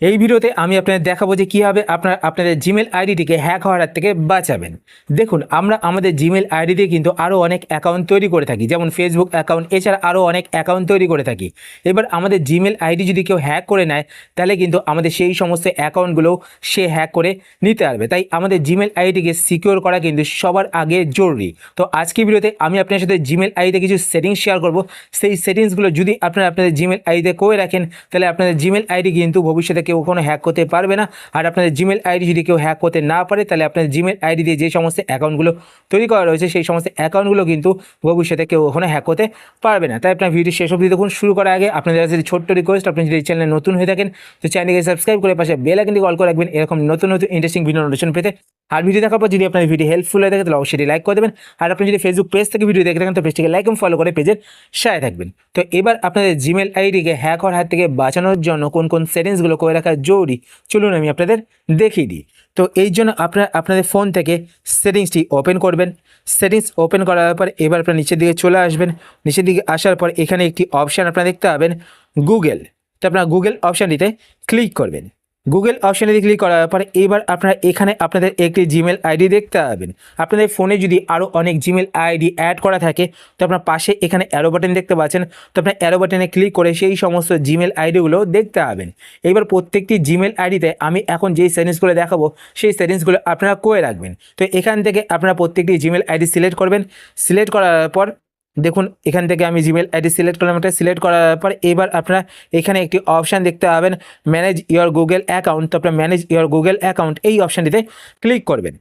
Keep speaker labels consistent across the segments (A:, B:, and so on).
A: এই ভিডিওতে আমি আপনাদের দেখাবো যে কীভাবে আপনার, আপনাদের জিমেল আইডিটিকে হ্যাক হওয়ার হাত থেকে বাঁচাবেন। দেখুন, আমরা আমাদের জিমেল আইডি দিয়ে কিন্তু আরও অনেক অ্যাকাউন্ট তৈরি করে থাকি, যেমন ফেসবুক অ্যাকাউন্ট এছাড়া আরও অনেক অ্যাকাউন্ট তৈরি করে থাকি। এবার আমাদের জিমেল আইডি যদি কেউ হ্যাক করে নেয়, তাহলে কিন্তু আমাদের সেই সমস্ত অ্যাকাউন্টগুলো সে হ্যাক করে নিতে পারবে। তাই আমাদের জিমেল আইডিকে সিকিওর করা কিন্তু সবার আগে জরুরি। তো আজকের ভিডিওতে আমি আপনার সাথে জিমেল আইডিতে কিছু সেটিংস শেয়ার করব। সেই সেটিংসগুলো যদি আপনারা, আপনাদের জিমেল আইডিতে করে রাখেন, তাহলে আপনাদের জিমেল আইডি কিন্তু ভবিষ্যতে কেউ কোনো হ্যাক করতে পারবে না। আর আপনাদের জিমেল আইডি যদি কেউ হ্যাক করতে না পারে, তাহলে আপনাদের জিমেল আইডি দিয়ে যে সমস্ত অ্যাকাউন্টগুলো তৈরি করা রয়েছে, সেই সমস্ত অ্যাকাউন্টগুলো কিন্তু ভবিষ্যতে কেউ ওখানে হ্যাক করতে পারবে না। তাই আপনার ভিডিও শেষ অবধি দেখুন, শুরু করার আগে আপনাদের কাছে ছোট্ট রিকোয়েস্ট আপনি যদি চ্যানেলে নতুন হয়ে থাকেন, তো চ্যানেলকে সাবস্ক্রাইব করে পাশে বেল আইকনটি কল করে রাখবেন, এরকম নতুন নতুন ইন্টারেস্টিং ভিডিও নোটিফিকেশন পেতে। আর ভিডিও দেখার পর যদি আপনার ভিডিও হেল্পফুল হয়ে থাকে, তাহলে অবশ্যই লাইক করে দেবেন। আর আপনি যদি ফেসবুক পেজ থেকে ভিডিও দেখে থাকেন, তো পেজটিকে লাইক এবং ফলো করে পেজের সাথে থাকবেন। তো এবার আপনাদের জিমেল আইডিকে হ্যাক হওয়ার হাত থেকে বাঁচানোর জন্য কোন কোন সেটিংসগুলো করে রাখা জরুরি। চলুন আমি আপনাদের দেখিয়ে দিই। তো এই জন্য আপনার, আপনাদের ফোন থেকে সেটিংসটি ওপেন করবেন। সেটিংস ওপেন করার পর এবার আপনার নিচের দিকে চলে আসবেন। নিচের দিকে আসার পর এখানে একটি অপশান আপনারা দেখতে পাবেন গুগল তো আপনারা গুগল অপশানটিতে ক্লিক করবেন। গুগল অপশানে ক্লিক করার পরে এবার আপনারা এখানে আপনাদের একটি জিমেল আইডি দেখতে পাবেন। আপনাদের ফোনে যদি আরও অনেক জিমেল আইডি অ্যাড করা থাকে, তো আপনার পাশে এখানে অ্যারো বাটন দেখতে পাচ্ছেন। তো আপনার অ্যারো বাটনে ক্লিক করে সেই সমস্ত জিমেল আইডিগুলো দেখতে পাবেন। এবার প্রত্যেকটি জিমেল আইডিতে আমি এখন যেই সেটিংসগুলো দেখাবো, সেই সেটিংসগুলো আপনারা করে রাখবেন। তো এখান থেকে আপনারা প্রত্যেকটি জিমেল আইডি সিলেক্ট করবেন। সিলেক্ট করার পর দেখুন, এখান থেকে আমি জিমেল আইডি সিলেক্ট করলাম। এটা সিলেক্ট করার পর এবার আপনারা এখানে একটি অপশান দেখতে পাবেন ম্যানেজ ইয়োর গুগল অ্যাকাউন্ট তো আপনার ম্যানেজ ইয়োর গুগল অ্যাকাউন্ট এই অপশানটিতে ক্লিক করবেন।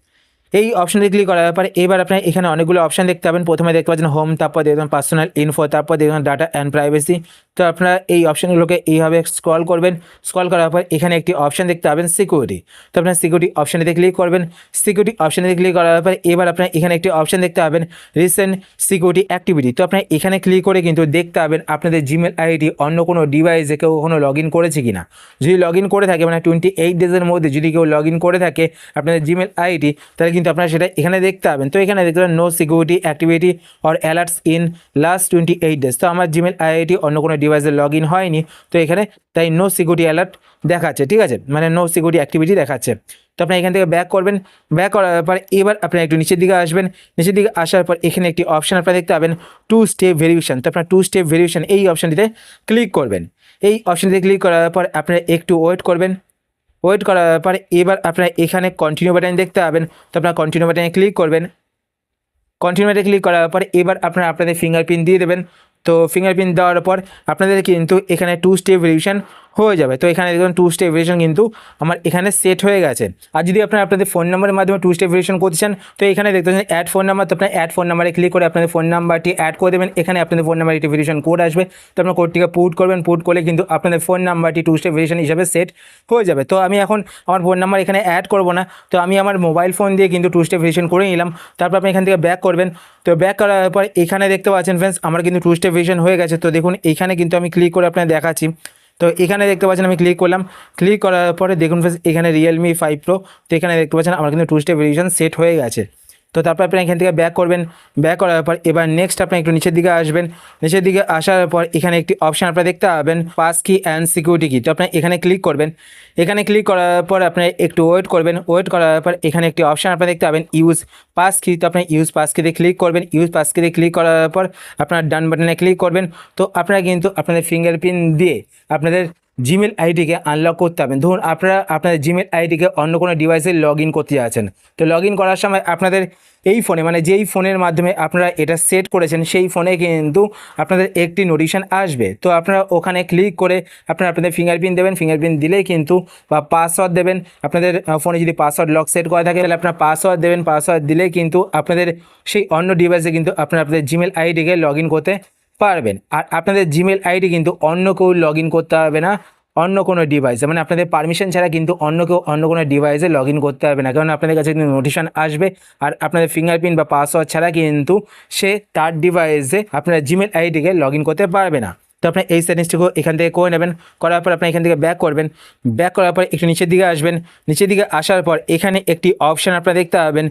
A: এই অপশানটি ক্লিক করার পরে এবার আপনার এখানে অনেকগুলো অপশান দেখতে পাবেন। প্রথমে দেখতে পাচ্ছেন হোম তারপর দেখবেন পার্সোনাল ইনফো তারপর দেখবেন ডাটা অ্যান্ড প্রাইভেসি তো আপনারা এই অপশানগুলোকে এইভাবে স্ক্রল করবেন। স্ক্রল করার পর এখানে একটি অপশান দেখতে পাবেন সিকিউরিটি তো আপনার সিকিউরিটি অপশানেতে ক্লিক করবেন। সিকিউরিটি অপশানেতে ক্লিক করার পর এবার আপনার এখানে একটি অপশান দেখতে পাবেন রিসেন্ট সিকিউরিটি অ্যাক্টিভিটি তো আপনার এখানে ক্লিক করে কিন্তু দেখতে পাবেন আপনাদের জিমেল আইডি অন্য কোনো ডিভাইসে কেউ কখনো লগ ইন করেছে কি না যদি লগ ইন করে থাকে মানে টোয়েন্টি এইট ডেজের মধ্যে যদি কেউ লগ ইন করে থাকে আপনাদের জিমেল আইডি তাহলে কিন্তু আপনারা সেটা এখানে দেখতে পাবেন। তো এখানে দেখতে পাবেন no security activity or alerts in last twenty eight days তো আমার জিমেল আইআইটি অন্য কোনো ডিভাইসে লগ ইন হয়নি, তো এখানে তাই নো সিকিউরিটি অ্যালার্ট দেখাচ্ছে, ঠিক আছে? মানে নো সিকিউরিটি অ্যাক্টিভিটি দেখাচ্ছে। তো আপনি এখান থেকে ব্যাক করবেন ব্যাক করার পর এবার আপনি একটু নিচের দিকে আসবেন। নিচের দিকে আসার পর এখানে একটি অপশান আপনারা দেখতে পাবেন টু স্টেপ ভেরিফিকেশন তো আপনার টু স্টেপ ভেরিফিকেশন এই অপশানটিতে ক্লিক করবেন। এই অপশানটিতে ক্লিক করার পর আপনারা একটু ওয়েট করবেন। ওয়েট করার পরে এবার আপনার এখানে কন্টিনিউ বাটন দেখতে পাবেন। তো আপনার কন্টিনিউ বাটনে ক্লিক করবেন। কন্টিনিউ বাটনে ক্লিক করার পরে এবার আপনার আপনাদের ফিঙ্গারপ্রিন্ট দিয়ে দেবেন। তো ফিঙ্গারপ্রিন্ট দেওয়ার পর আপনাদের কিন্তু এখানে টু স্টেপ ভেরিফিকেশন হয়ে যাবে। তো এখানে দেখুন টু স্টেপ ভেরিফিকেশন কিন্তু আমার এখানে সেট হয়ে গেছে। আর যদি আপনারা আপনাদের ফোন নাম্বারের মাধ্যমে টু স্টেপ ভেরিফিকেশন করতে চান, তো এখানে দেখতে পাচ্ছেন অ্যাড ফোন নাম্বার তো আপনার অ্যাড ফোন নাম্বারে ক্লিক করে আপনাদের ফোন নাম্বারটি অ্যাড করে দেবেন। এখানে আপনাদের ফোন নাম্বারে একটি ভেরিফিকেশন কোড আসবে। তো আপনার কোডটিকে পুট করবেন। পুট করলে কিন্তু আপনাদের ফোন নাম্বারটি টু স্টেপ ভেরিফিকেশন হিসাবে সেট হয়ে যাবে। তো আমি এখন আমার ফোন নাম্বার এখানে অ্যাড করব না। তো আমি আমার মোবাইল ফোন দিয়ে কিন্তু টু স্টেপ ভেরিফিকেশন করে নিলাম। তারপর আপনি এখান থেকে ব্যাক করবেন। তো ব্যাক করার পর এখানে দেখতে পাচ্ছেন ফ্রেন্ডস আমার কিন্তু টু স্টেপ ভেরিফিকেশন হয়ে গেছে। তো দেখুন এখানে কিন্তু আমি ক্লিক করে আপনাদের দেখাচ্ছি। তো এখানে দেখতে পাচ্ছেন আমি ক্লিক করলাম। ক্লিক করার পরে দেখুন এখানে রিয়েলমি ফাইভ প্রো তো এখানে দেখতে পাচ্ছেন আমার কিন্তু টু স্টেপ ভেরিয়েশন সেট হয়ে গেছে। তো তারপর আপনি এখান থেকে ব্যাক করবেন। ব্যাক করার পর এবার নেক্সট আপনি একটু নিচের দিকে আসবেন। নিচের দিকে আসার পর এখানে একটি অপশান আপনারা দেখতে পাবেন পাস কি অ্যান্ড সিকিউরিটি কি তো আপনি এখানে ক্লিক করবেন। এখানে ক্লিক করার পর আপনি একটু ওয়েট করবেন। ওয়েট করার পর এখানে একটি অপশান আপনারা দেখতে পাবেন ইউজ পাস কি তো আপনি ইউজ পাস কিতে ক্লিক করবেন। ইউজ পাস কিতে ক্লিক করার পর আপনার ডান বাটনে ক্লিক করবেন। তো আপনারা কিন্তু আপনাদের ফিঙ্গারপ্রিন্ট দিয়ে আপনাদের জিমেল আইডিকে আনলক করতে হবেন ধরুন আপনারা, আপনাদের জিমেল আইডিকে অন্য কোনো ডিভাইসে লগ করতে যাচ্ছেন। তো লগ করার সময় আপনাদের এই ফোনে মানে যেই ফোনের মাধ্যমে আপনারা এটা সেট করেছেন, সেই ফোনে কিন্তু আপনাদের একটি নোটিশন আসবে। তো আপনারা ওখানে ক্লিক করে আপনারা আপনাদের ফিঙ্গারপ্রিন্ট দেবেন। ফিঙ্গারপ্রিন্ট দিলেই কিন্তু বা পাসওয়ার্ড দেবেন। আপনাদের ফোনে যদি পাসওয়ার্ড লক সেট করা থাকে, তাহলে আপনার পাসওয়ার্ড দেবেন। পাসওয়ার্ড দিলেই কিন্তু আপনাদের সেই অন্য ডিভাইসে কিন্তু আপনারা আপনাদের জিমেল আইডিকে লগ করতে পারবেন। আর আপনাদের জিমেল আইডি কিন্তু অন্য কেউ লগ করতে হবে না। অন্য কোনো ডিভাইসে মানে আপনাদের পারমিশন ছাড়া কিন্তু অন্য কেউ, অন্য কোনো ডিভাইসে লগ করতে পারবে না। কারণ আপনাদের কাছে কিন্তু নোটিশন আসবে আর আপনাদের ফিঙ্গারপ্রিন্ট বা পাসওয়ার্ড ছাড়া কিন্তু সে তার ডিভাইসে আপনার জিমেল আইডিকে লগ করতে পারবে না। তো আপনার এই সেটিংসটিকেও এখান থেকে করে নেবেন। করার পর আপনি এখান থেকে ব্যাক করবেন। ব্যাক করার পর একটু নিচের দিকে আসবেন। নিচের দিকে আসার পর এখানে একটি অপশান আপনারা দেখতে পাবেন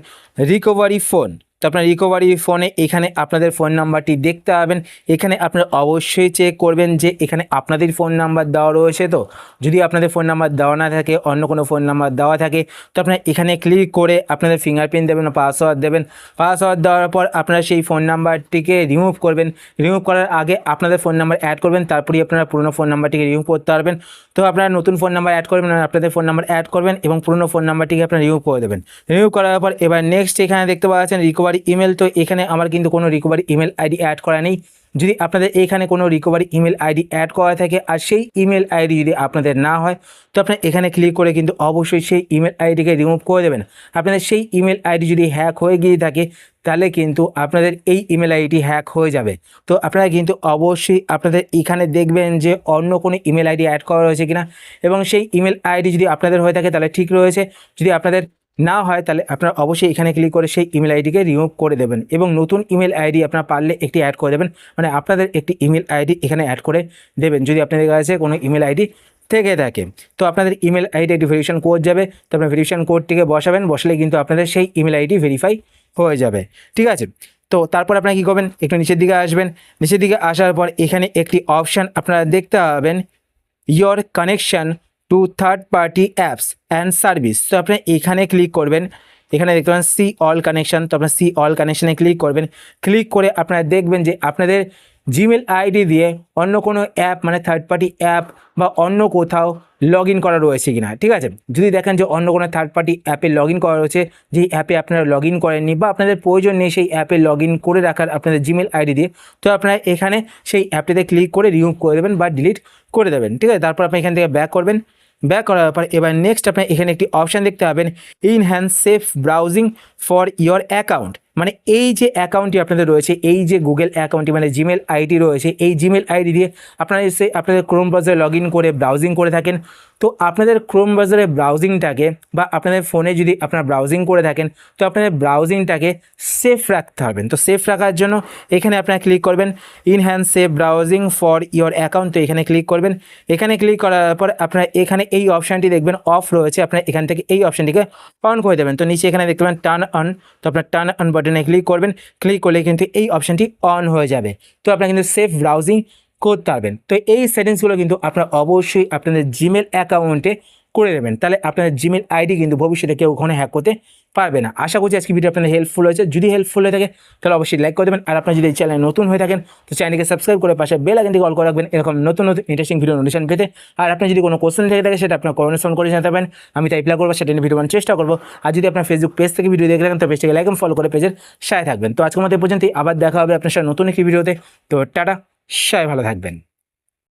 A: রিকভারি ফোন তো আপনার রিকভারি ফোনে এখানে আপনাদের ফোন নাম্বারটি দেখতে পাবেন। এখানে আপনারা অবশ্যই চেক করবেন যে এখানে আপনাদের ফোন নাম্বার দেওয়া রয়েছে তো? যদি আপনাদের ফোন নাম্বার দেওয়া না থাকে, অন্য কোনো ফোন নাম্বার দেওয়া থাকে, তো আপনারা এখানে ক্লিক করে আপনাদের ফিঙ্গারপ্রিন্ট দেবেন পাসওয়ার্ড দেবেন। পাসওয়ার্ড দেওয়ার পর আপনারা সেই ফোন নাম্বারটিকে রিমুভ করবেন। রিমুভ করার আগে আপনাদের ফোন নাম্বার অ্যাড করবেন, তারপরেই আপনারা পুরনো ফোন নাম্বারটিকে রিমুভ করতে পারবেন। তো আপনারা নতুন ফোন নাম্বার অ্যাড করবেন আপনাদের ফোন নাম্বার অ্যাড করবেন এবং পুরনো ফোন নাম্বারটিকে আপনারা রিমুভ করে দেবেন। রিমুভ করার পর এবার নেক্সট এখানে দেখতে পাচ্ছেন রিকভারি ইমেল তো এখানে আমার কিন্তু কোনো রিকভারি ইমেল আইডি অ্যাড করা নেই। যদি আপনাদের এখানে কোনো রিকভারি ইমেল আইডি অ্যাড করা থাকে আর সেই ইমেল আইডি যদি আপনাদের না হয়, তো আপনার এখানে ক্লিক করে কিন্তু অবশ্যই সেই ইমেল আইডিকে রিমুভ করে দেবেন। আপনাদের সেই ইমেল আইডি যদি হ্যাক হয়ে গিয়ে থাকে, তাহলে কিন্তু আপনাদের এই ইমেল আইডি হ্যাক হয়ে যাবে। তো আপনারা কিন্তু অবশ্যই আপনাদের এখানে দেখবেন যে অন্য কোনো ইমেল আইডি অ্যাড করা রয়েছে কিনা এবং সেই ইমেল আইডি যদি আপনাদের হয়ে থাকে, তাহলে ঠিক রয়েছে। যদি আপনাদের না হয় তাহলে আপনারা অবশ্যই এখানে ক্লিক করে সেই ইমেল আইডিকে রিমুভ করে দেবেন এবং নতুন ইমেল আইডি আপনারা পারলে একটি অ্যাড করে দেবেন। মানে আপনাদের একটি ইমেল আইডি এখানে অ্যাড করে দেবেন। যদি আপনাদের কাছে কোনো ইমেল আইডি থেকে থাকে, তো আপনাদের ইমেল আইডি একটি ভেরিফিকেশন কোড যাবে। তো আপনার ভেরিফিকেশন কোডটিকে বসাবেন, বসলে কিন্তু আপনাদের সেই ইমেল আইডি ভেরিফাই হয়ে যাবে। ঠিক আছে? তো তারপর আপনারা কী করবেন? একটু নিচের দিকে আসবেন। নিচের দিকে আসার পর এখানে একটি অপশান আপনারা দেখতে পাবেন your connection to third party apps and service তো আপনি এখানে ক্লিক করবেন। এখানে দেখতে পাবেন সি অল কানেকশান তো আপনার সি অল কানেকশানে ক্লিক করবেন। ক্লিক করে আপনারা দেখবেন যে আপনাদের জিমেল আইডি দিয়ে অন্য কোনো অ্যাপ মানে থার্ড পার্টি অ্যাপ বা অন্য কোথাও লগ ইন করা রয়েছে কিনা, ঠিক আছে? যদি দেখেন যে অন্য কোনো থার্ড পার্টি অ্যাপে লগ ইন করা রয়েছে যেই অ্যাপে আপনারা লগ ইন করেননি বা আপনাদের প্রয়োজন নেই সেই অ্যাপে লগ ইন করে রাখার আপনাদের জিমেল আইডি দিয়ে, তো আপনারা এখানে সেই অ্যাপটিতে ক্লিক করে রিমুভ করে দেবেন বা ডিলিট করে দেবেন, ঠিক আছে? তারপর আপনি এখান থেকে ব্যাক করবেন। ব্যাক করার পর এবার নেক্সট আপনার এখানে একটি অপশান দেখতে পাবেন enhance safe browsing for your account মানে এই যে অ্যাকাউন্টটি আপনাদের রয়েছে, এই যে গুগল অ্যাকাউন্টটি মানে জিমেল আইডি রয়েছে, এই জিমেল আইডি দিয়ে আপনারা এসে আপনাদের ক্রোম ব্রাউজারে লগ করে ব্রাউজিং করে থাকেন। তো আপনাদের ক্রোম ব্রাউজারের ব্রাউজিংটাকে বা আপনাদের ফোনে যদি আপনারা ব্রাউজিং করে থাকেন, তো আপনাদের ব্রাউজিংটাকে সেফ রাখতে হবেন তো সেফ রাখার জন্য এখানে আপনারা ক্লিক করবেন enhance safe browsing for your account, তো এখানে ক্লিক করবেন। এখানে ক্লিক করার পর আপনারা এখানে এই অপশানটি দেখবেন, অফ রয়েছে, আপনারা এখান থেকে এই অপশানটিকে অন করে দেবেন। তো নিচে এখানে দেখতে পাবেন, টার্ন অন, তো আপনার টার্ন অন বাটনে ক্লিক করবেন। ক্লিক করলে কিন্তু এই অপশানটি অন হয়ে যাবে। তো আপনারা কিন্তু সেফ ব্রাউজিং করতে পারবেন। তো এই সেটিংসগুলো কিন্তু আপনারা অবশ্যই আপনাদের জিমেল অ্যাকাউন্টে করে দেবেন তাহলে আপনাদের জিমেল আইডি কিন্তু ভবিষ্যতে কেউ ওখানে হ্যাক করতে পারবে না। আশা করছি আজকে ভিডিও আপনাদের হেল্পফুল হয়েছে। যদি হেল্পফুল হয়ে থাকে, তাহলে অবশ্যই লাইক করে দেবেন। আর আপনার যদি চ্যানেল নতুন হয়ে থাকেন, তো চ্যানেলকে সাবস্ক্রাইব করে পাশে বেল আইকনটি কল করে রাখবেন। এরকম নতুন নতুন ইন্টারেস্টিং ভিডিও নোটিফিকেশন পেতে। আর আপনার যদি কোনো কোশ্চেন থেকে থাকে, সেটা আপনার কমেন্ট ফোন করে জানাতে পারেন আমি তাই প্লা করব, সেটা নিয়ে ভিডিও বানানোর চেষ্টা করব। আর যদি আপনার ফেসবুক পেজ থেকে ভিডিও দেখে রাখেন তো পেজটাকে লাইক ফলো করে পেজের সাথে থাকবেন। তো আজকের মতো এই পর্যন্তই। আবার দেখা হবে আপনার সাথে নতুন একটি ভিডিওতে তো টাটা, সবাই ভালো থাকবেন।